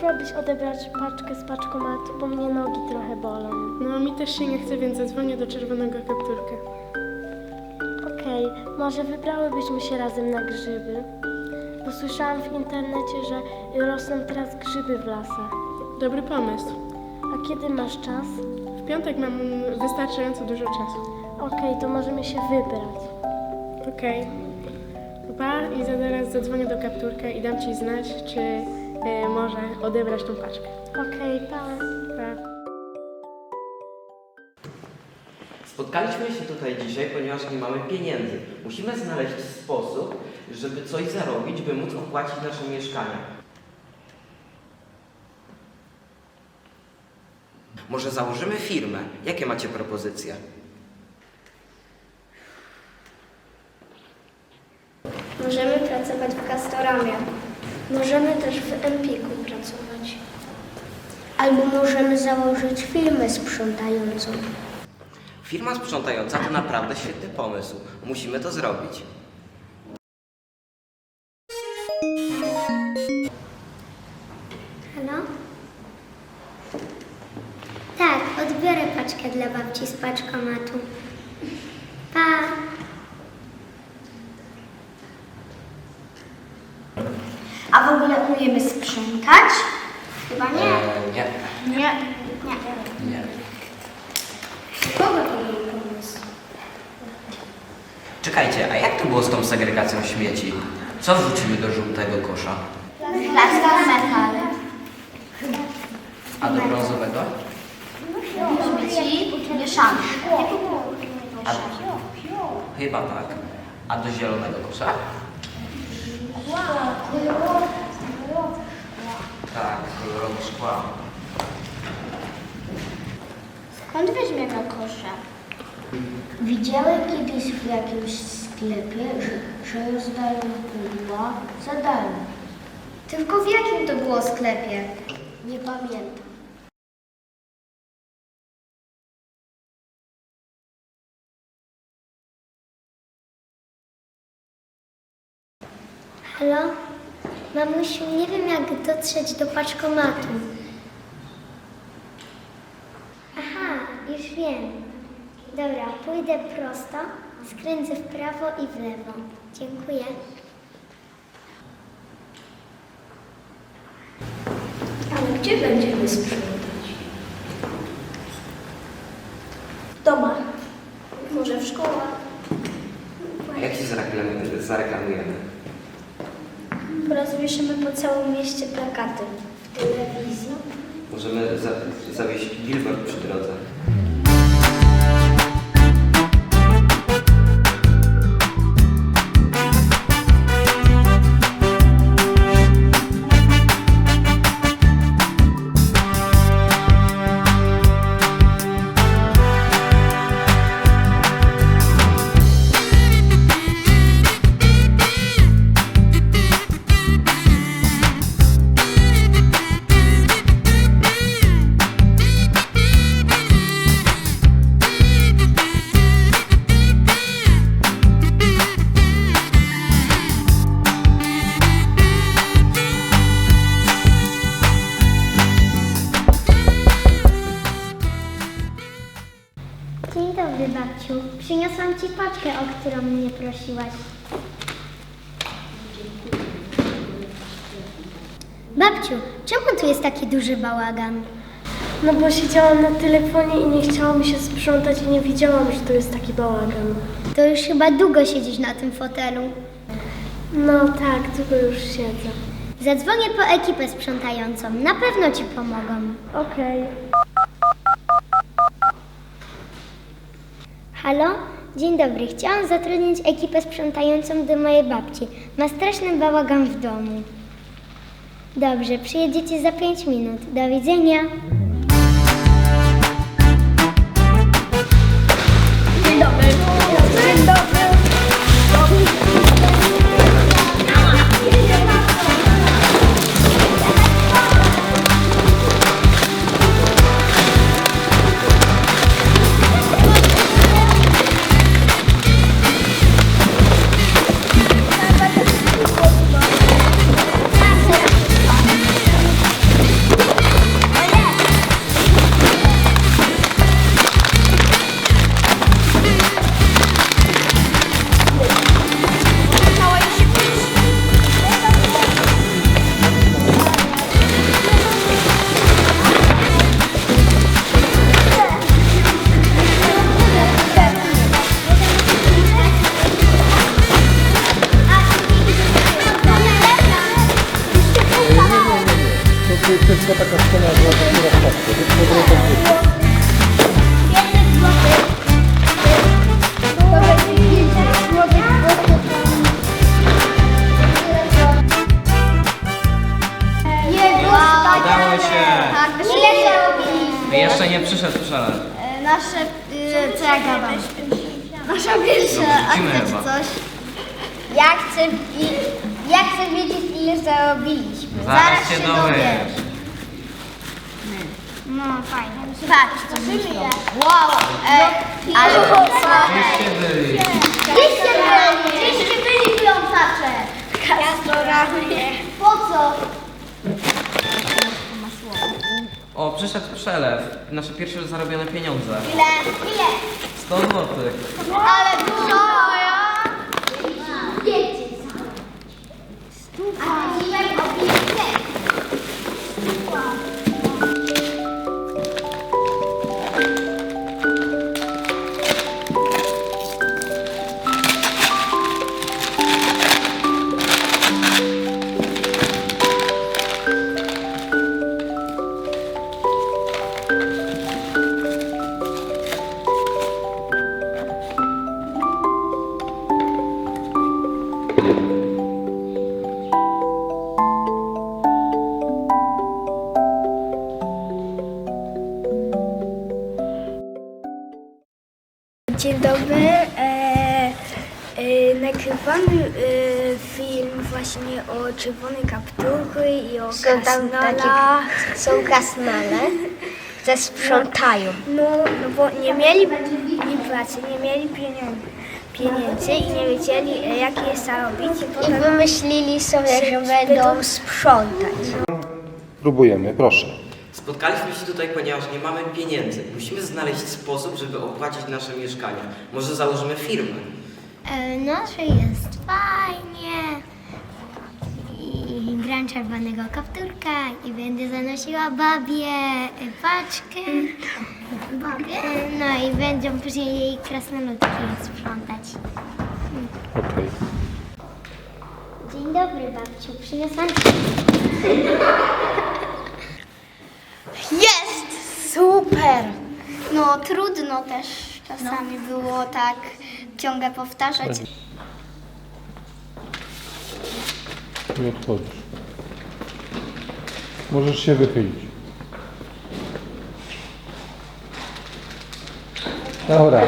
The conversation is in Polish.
Możesz odebrać paczkę z paczkomatu, bo mnie nogi trochę bolą. No, mi też się nie chce, więc zadzwonię do czerwonego kapturka. Okej, może wybrałybyśmy się razem na grzyby? Bo słyszałam w internecie, że rosną teraz grzyby w lasach. Dobry pomysł. A kiedy masz czas? W piątek mam wystarczająco dużo czasu. Okej, to możemy się wybrać. Okej. To Pa i za zaraz zadzwonię do kapturka i dam ci znać, czy e, może odebrać tą paczkę. Okej, pa. Pa. Spotkaliśmy się tutaj dzisiaj, ponieważ nie mamy pieniędzy. Musimy znaleźć sposób, żeby coś zarobić, by móc opłacić nasze mieszkania. Może założymy firmę? Jakie macie propozycje? Możemy pracować w Castoramie. Możemy też w Empiku pracować. Albo możemy założyć firmę sprzątającą. Firma sprzątająca to naprawdę świetny pomysł. Musimy to zrobić. Halo? Tak, odbiorę paczkę dla babci z paczkomatu. Pa! A w ogóle umiemy sprzątać? Chyba nie. Eee, nie. Nie. Nie. Nie. Kogo to był pomysł? Czekajcie, a jak to było z tą segregacją śmieci? Co wrzucimy do żółtego kosza? Plastik metal. A do brązowego? Śmieci mieszane. A, chyba tak. A do zielonego kosza? Tak, szkła. Skąd weźmiemy kosze? Widziałem kiedyś w jakimś sklepie, że, że rozdają pudła za darmo. Tylko w jakim to było sklepie? Nie pamiętam. Halo? Mamusiu, nie wiem jak dotrzeć do paczkomatu. Aha, już wiem. Dobra, pójdę prosto, skręcę w prawo i w lewo. Dziękuję. Ale gdzie będziemy sprzątać? W domach. Może w szkołach. Jak się zareklamujemy? Rozwieszymy po całym mieście plakaty. W telewizji. Możemy za, zawieść billboard przy drodze. Dobry, babciu. Przyniosłam ci paczkę, o którą mnie prosiłaś. Babciu, czemu tu jest taki duży bałagan? No bo siedziałam na telefonie i nie chciało mi się sprzątać i nie widziałam, że tu jest taki bałagan. To już chyba długo siedzisz na tym fotelu. No tak, długo już siedzę. Zadzwonię po ekipę sprzątającą. Na pewno ci pomogą. Okej. Halo? Dzień dobry. Chciałam zatrudnić ekipę sprzątającą do mojej babci. Ma straszny bałagan w domu. Dobrze, przyjedziecie za 5 minut. Do widzenia. Co ja gadam? Wasza pierwsza, a wrócimy chcecie chyba. coś? Ja chcę, i- ja chcę wiedzieć, ile zarobiliśmy. Zaraz się dowiesz. No fajnie. Patrz, co myślą. Wow, ej, ale po co? Gdzieście byli? Przyszedł przelew. Nasze pierwsze zarobione pieniądze. Ile? Ile? 100 złotych. Ale dużo, ja? Wiecie A dzisiaj Dzień dobry. E, e, nagrywamy e, film właśnie o czerwonej kapturze i o Są tam krasnolach. Są kasnale, te sprzątają. No, no bo nie mieli ni pracy, nie mieli pieniędzy, pieniędzy i nie wiedzieli e, jak je zarobić. I I potem wymyślili sobie, że będą sprzątać. Próbujemy, proszę. Spotkaliśmy się tutaj, ponieważ nie mamy pieniędzy. Musimy znaleźć sposób, żeby opłacić nasze mieszkania. Może założymy firmę. E, No, że jest fajnie. I gram czerwonego kapturka i będę zanosiła babie e, paczkę. E, No i będą później jej krasnoludki sprzątać. Okej. Dzień dobry babciu, przyniosłam Jest! Super! No trudno też czasami było tak ciągle powtarzać. Nie odchodzisz. Możesz się wychylić. Dobra.